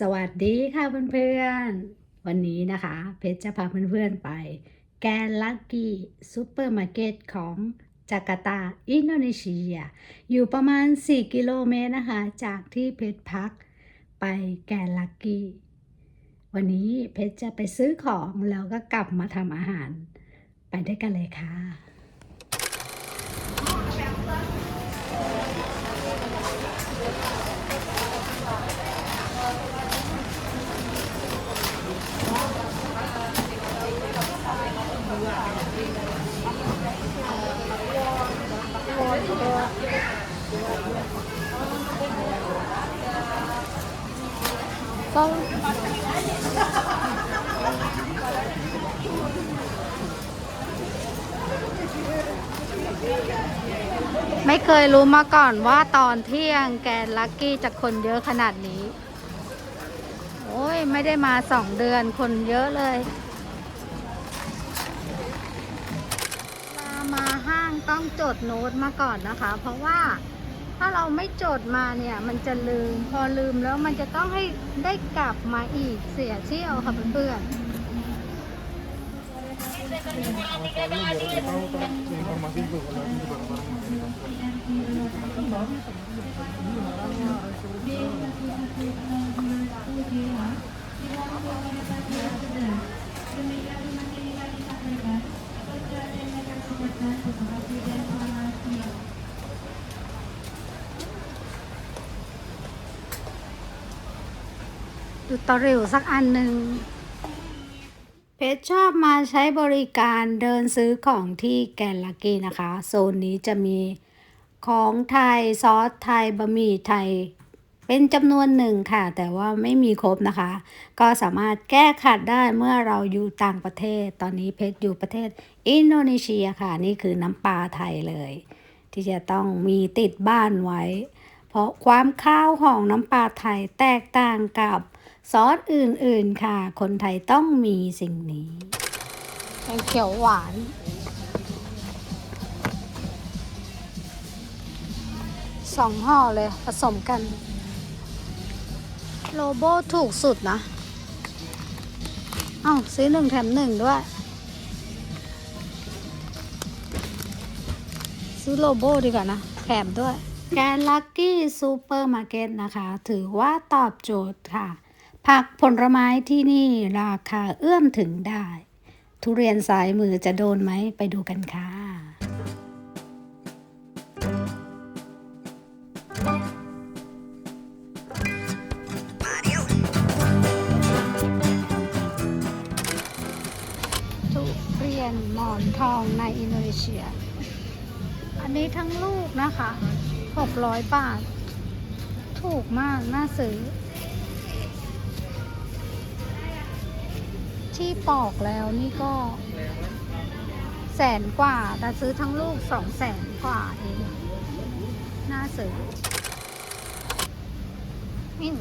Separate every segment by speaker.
Speaker 1: สวัสดีค่ะเพื่อนๆ วันนี้นะคะ เพชรจะพาเพื่อนๆไป แกนลักกี้ซูเปอร์มาร์เก็ตของจาการ์ตา อินโดนีเซีย อยู่ประมาณ 4 กิโลเมตรนะคะ จากที่เพชรพักไปแกนลักกี้ วันนี้เพชรจะไปซื้อของแล้วก็กลับมาทำอาหาร ไปด้วยกันเลยค่ะ ก็ไม่เคยรู้มาก่อนว่าตอนเที่ยงแกนลักกี้จะคนเยอะขนาดนี้ โอ้ย ไม่ได้มาสองเดือนคนเยอะเลยเวลามาห้างต้องจดโน้ตมาก่อนนะคะ เพราะว่า ถ้าเราไม่จดมาเนี่ยมันจะลืม พอลืมแล้วมันจะต้องให้ได้กลับมาอีกเสียเที่ยวค่ะเพื่อน
Speaker 2: Soalnya biar kita
Speaker 1: ดูตอริวสักอันหนึ่งเพชรชอบมาใช้บริการเดินซื้อของที่แกนลักกี้นะคะ โซนนี้จะมีของไทยซอสไทยบะหมี่ไทย เป็นจำนวนหนึ่งค่ะ แต่ว่าไม่มีครบนะคะ ก็สามารถแก้ขัดได้เมื่อเราอยู่ต่างประเทศ ตอนนี้เพชรอยู่ประเทศอินโดนีเซียค่ะ นี่คือน้ำปลาไทยเลย ที่จะต้องมีติดบ้านไว้ เพราะความข้าวของน้ำปลาไทยแตกต่างกับ ซอสอื่นๆค่ะ คนไทยต้องมีสิ่งนี้แกงเขียวหวาน สองห่อเลยผสมกัน โลโบถูกสุดนะ เอ้าซื้อหนึ่งแถมหนึ่งด้วย ซื้อโลโบดีกว่านะ แถมด้วยแกนลักกี้ซูเปอร์มาร์เก็ตนะคะ ถือว่าตอบโจทย์ค่ะ ผักผลไม้ที่นี่ราคาเอื้อมถึงได้ ทุเรียนสายมือจะโดนไหมไปดูกันค่ะทุเรียนหมอนทองในอินโดนีเซีย อันนี้ทั้งลูกนะคะ 600 บาท ถูกมาก น่าซื้อ ที่ปอกแล้วนี่ก็ แสนกว่า แต่ซื้อทั้งลูกสองแสนกว่าเองน่าซื้อนี่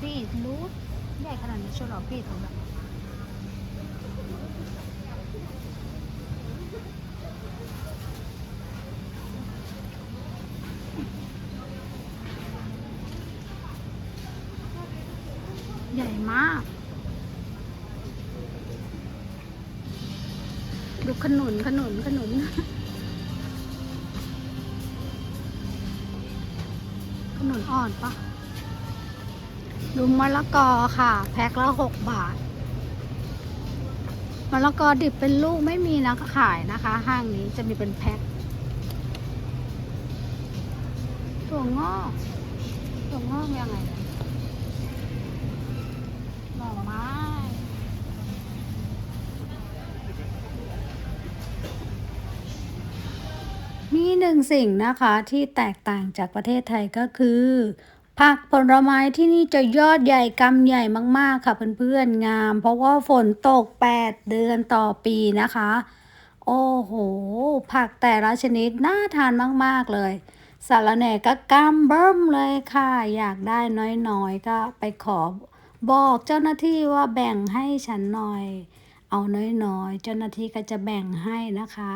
Speaker 1: พี่รู้ใหญ่ขนาดนี้เชียวเหรอพี่ถึงแบบ ใหญ่ มาก ดูขนุนขนุนขนุนขนุนอ่อนปะดูมะละกอค่ะ แพ็คละหกบาทมะละกอดิบเป็นลูกไม่มีนะขายนะคะ ห้างนี้จะมีเป็นแพ็คถั่วงอกถั่วงอกยังไง มีหนึ่งสิ่งนะคะที่แตกต่างจากประเทศไทยก็คือ ผักผลไม้ที่นี่จะยอดใหญ่กำใหญ่มากๆค่ะเพื่อนๆงาม เพราะว่าฝนตก 8 เดือนต่อปีนะคะ โอ้โห ผักแต่ละชนิดน่าทานมากๆเลยสารแหน่ก็กำเบิ่มเลยค่ะ อยากได้น้อยๆ ก็ไปขอบอกเจ้าหน้าที่ว่าแบ่งให้ฉันหน่อย เอาน้อยๆ เจ้าหน้าที่ก็จะแบ่งให้นะคะ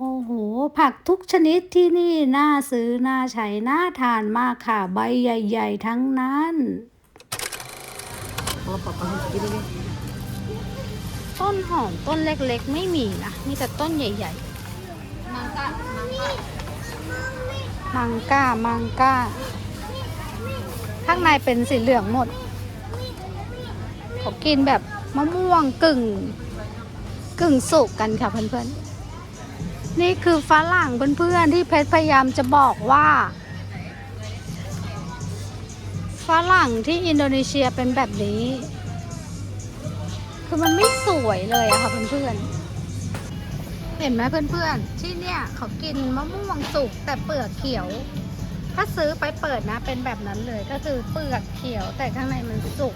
Speaker 1: โอ้โห ผักทุกชนิดที่นี่น่าซื้อ น่าใช้ น่าทานมากค่ะ ใบใหญ่ ๆ ทั้งนั้นต้นหอมต้นเล็กๆ ไม่มีนะ มีแต่ต้นใหญ่
Speaker 3: มังกะมังกะ
Speaker 1: ๆมังกามังกาข้างในเป็นสีเหลืองหมด เขากินแบบมะม่วงกึ่ง กึ่งสุกกันค่ะเพื่อนๆ นี่คือฝรั่งเพื่อนๆที่เพชรพยายามจะบอกว่าฝรั่งที่อินโดนีเซียเป็นแบบนี้ คือมันไม่สวยเลยอะค่ะเพื่อนๆ เห็นไหมเพื่อนๆ ที่เนี่ยเขากินมะม่วงสุกแต่เปลือกเขียว ถ้าซื้อไปเปิดนะเป็นแบบนั้นเลยก็คือเปลือกเขียวแต่ข้างในมันสุก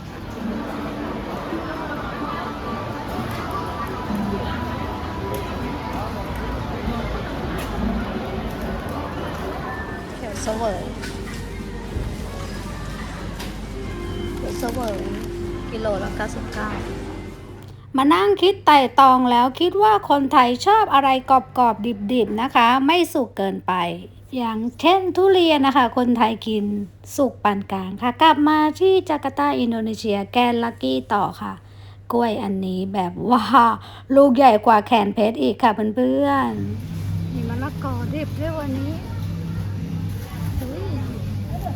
Speaker 1: เขียวเสวยเขียวเสวยกิโลละ99มานั่งคิดไต่ตองแล้วคิดว่าคนไทยชอบอะไรกรอบๆดิบๆนะคะ ไม่สุกเกินไป อย่างเช่นทุเรียนนะคะ คนไทยกินสุกปานกลางค่ะ กลับมาที่จาการ์ตาอินโดนีเซียแกนลักกี้ต่อค่ะ กล้วยอันนี้แบบว่าลูกใหญ่กว่าแขนเพชรอีกค่ะเพื่อนๆมีมะละกอดิบด้วยวันนี้อุ๊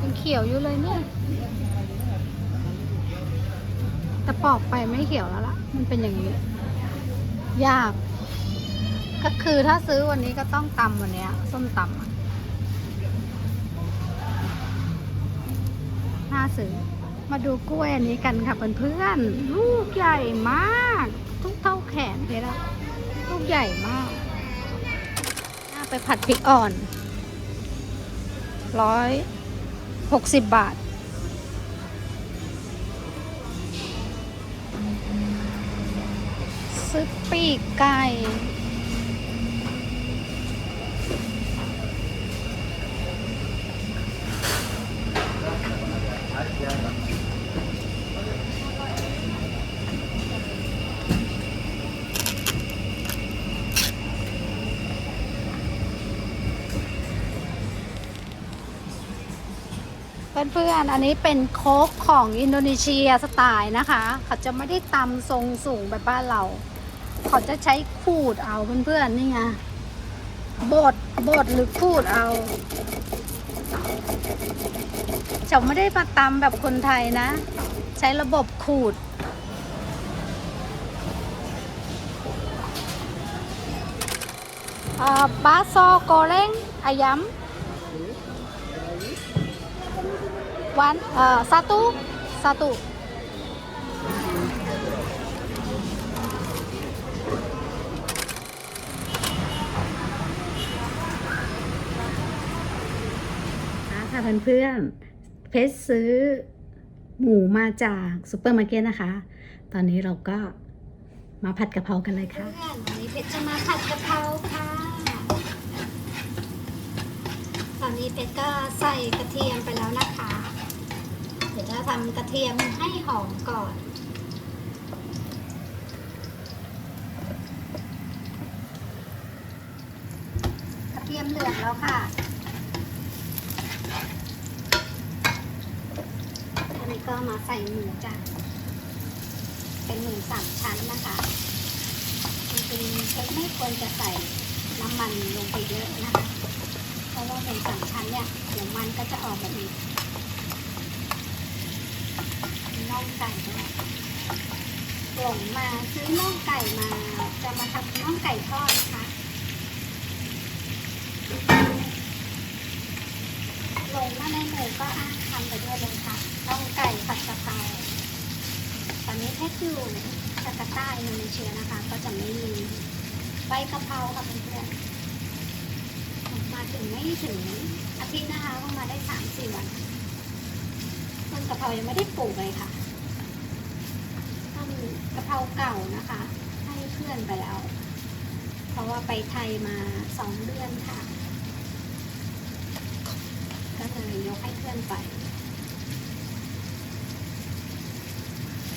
Speaker 1: ยังเขียวอยู่เลยเนี่ย แต่ปอกไปไม่เขียวแล้วล่ะ มันเป็นอย่างนี้ ยาก ก็คือถ้าซื้อวันนี้ก็ต้องตำวันนี้ส้มตำน่าซื้อ มาดูกล้วยอันนี้กันค่ะเพื่อนๆลูกใหญ่มาก ทุกเท่าแขนเลยละลูกใหญ่มากน่าไปผัดพริกอ่อน ร้อยหกสิบบาท ซื้อปีกไก่ เพื่อนๆ อันนี้เป็นโค้กของอินโดนีเซียสไตล์นะคะ เขาจะไม่ได้ตำทรงสูงแบบบ้านเรา เขาจะใช้ขูดเอาเพื่อนๆ นี่ไงบดบดหรือขูดเอาจะไม่ได้มาตำแบบคนไทยนะ ใช้ระบบขูดอ่าบาโซโกเล้งอายัม One, uh, satu, satu. ค่ะเพื่อนๆ เพชรซื้อหมูมาจากซูเปอร์มาร์เก็ตนะคะ ตอนนี้เราก็มาผัดกะเพรากันเลยค่ะ
Speaker 3: เพื่อนวันนี้เพชรจะมาผัดกะเพราค่ะ ตอนนี้เพชรก็ใส่กระเทียมไปแล้วนะคะ เดี๋ยวจะทำกระเทียมให้หอมก่อน กระเทียมเหลืองแล้วค่ะอันนี้ก็มาใส่หมูจ้ะเป็นหมูสามชั้นนะคะจริงๆเชรไม่ควรจะใส่น้ำมันลงไปเยอะนะคะ เพราะว่าหมูสามชั้นเนี่ยเดี๋ยวมันก็จะออกแบบนี้ น่องไก่ด้วยหลงมาซื้อน่องไก่มา จะมาทำน่องไก่ทอดนะคะหลงมาในหมูก็อะทำไปด้วยเลยค่ะน่องไก่ผัดกะเพราตอนนี้เพชรอยู่จาการ์ตาอินโดนีเซียนะคะ ก็จะไม่มีใบกะเพราค่ะเพื่อนๆมาถึงไม่ถึงอาทิตย์นะคะก็มาได้สามสี่วันต้นกะเพรายังไม่ได้ปลูกเลยค่ะ กะเพราเก่านะคะ ให้เพื่อนไปแล้ว เพราะว่าไปไทยมาสองเดือนค่ะ ก็เลยยกให้เพื่อนไป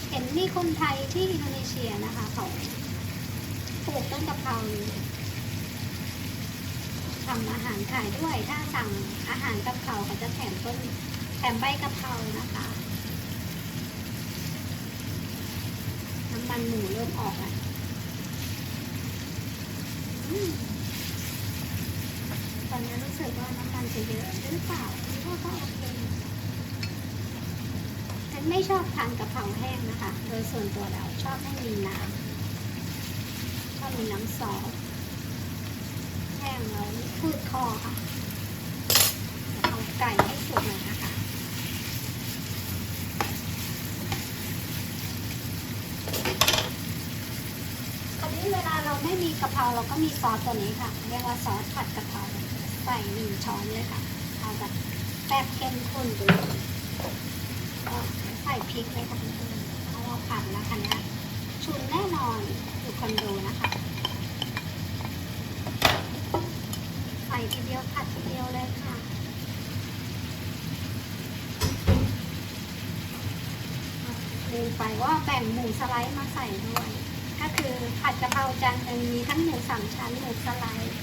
Speaker 3: เห็นมีคนไทยที่อินโดนีเซียนะคะเขาปลูกต้นกะเพราทำอาหารขายด้วย ถ้าสั่งอาหารกับเขาจะแถมต้นแถมใบกะเพรานะคะ น้ำ มันหมูเริ่มออกแล้วอืมตอนนี้รู้สึกว่าน้ำมันจะเยอะหรือเปล่าหรือว่าก็โอเคฉันไม่ชอบทานกะเพราแห้งนะคะ โดยส่วนตัวแล้วชอบให้มีน้ำชอบมีน้ำซอสแห้งแล้วพืดคอค่ะเอาไก่ให้สุกหน่อยนะคะ คราวนี้ เวลาเราไม่มีกะเพราเราก็มีซอสตัวนี้ค่ะ เรียกว่าซอสผัดกะเพราใส่หนึ่งช้อนเลยค่ะ เอาแบบแป๊บเข้มข้นไปเลยก็ใส่พริกเลยค่ะเพื่อนๆเราะเราผัดแล้วคันนี้ชุนแน่นอนอยู่คอนโดนะคะ ใส่ทีเดียวผัดทีเดียวเลยค่ะลืมไปว่าแบ่งหมูสไลด์มาใส่ด้วย ก็คือผัดกะเพราจานหนึ่งมีทั้งหมูสามชั้นหมูสไลด์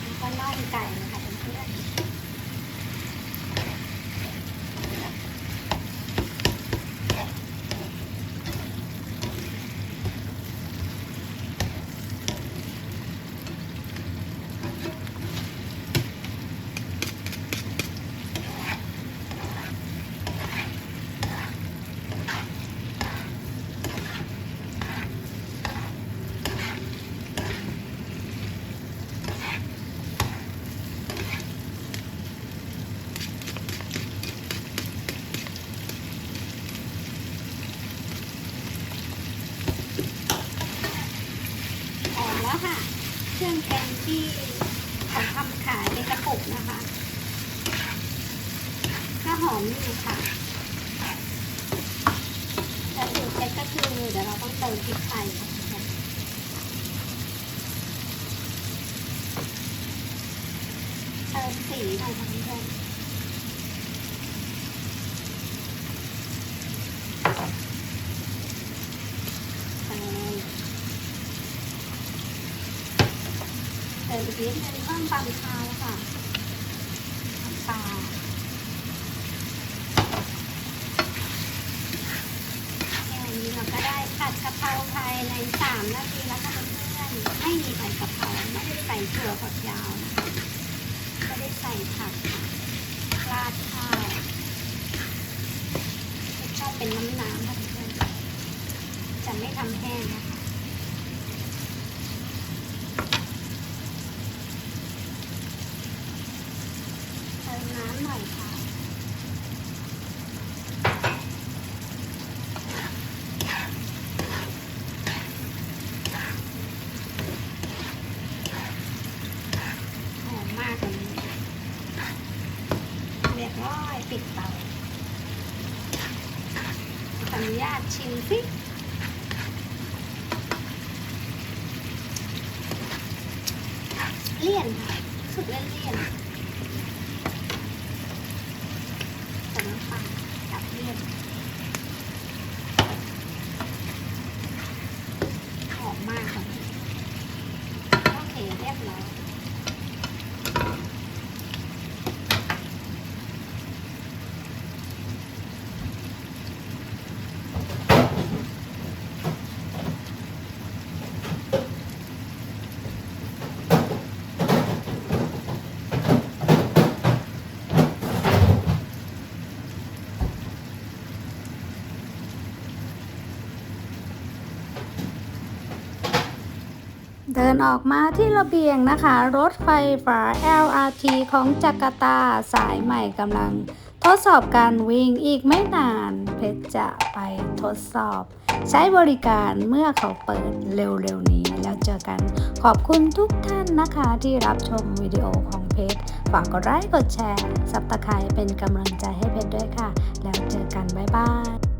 Speaker 3: แล้วก็น่องไก่นะคะ แล้วค่ะ เครื่องแกงที่เขาทำขายในกระปุกนะคะก็หอมอยู่ค่ะแต่สูตรเด็ดก็คือเดี๋ยวเราต้องเติมพริกไทยค่ะเติมสีหน่อยค่ะเพื่อนเติม เติมอีกนิดนึงเพิ่มความคาวค่ะปลาแค่นี้เราก็ได้ผัดกะเพราภายในสามนาทีแล้วค่ะเพื่อนๆไม่มีใบกะเพราไม่ได้ใส่ถั่วฝักยาวไม่ได้ใส่ผักราดข้าวชอบเป็นน้ำน้ำค่ะเพื่อนๆจะไม่ทำแห้งนะคะเติมน้ำหน่อยค่ะ หอมมากเลยเรียบร้อยปิดเตาขออนุ ญาตชิมสิเลี่ยนสุดเลี่ยนเลี่ยนแต่น้ำปลากับเลี่ยนหอมมากค่ะโอเคเรียบร้อย
Speaker 1: เดินออกมาที่ระเบียงนะคะ รถไฟฟ้า LRT ของจาการ์ตาสายใหม่กำลังทดสอบการวิ่งอีกไม่นาน เพชรจะไปทดสอบ ใช้บริการเมื่อเขาเปิดเร็วๆนี้แล้วเจอกัน ขอบคุณทุกท่านนะคะที่รับชมวิดีโอของเพชรฝากกดไลค์กดแชร์ สับตะไคร้เป็นกำลังใจให้เพชรด้วยค่ะ แล้วเจอกัน บ๊ายบาย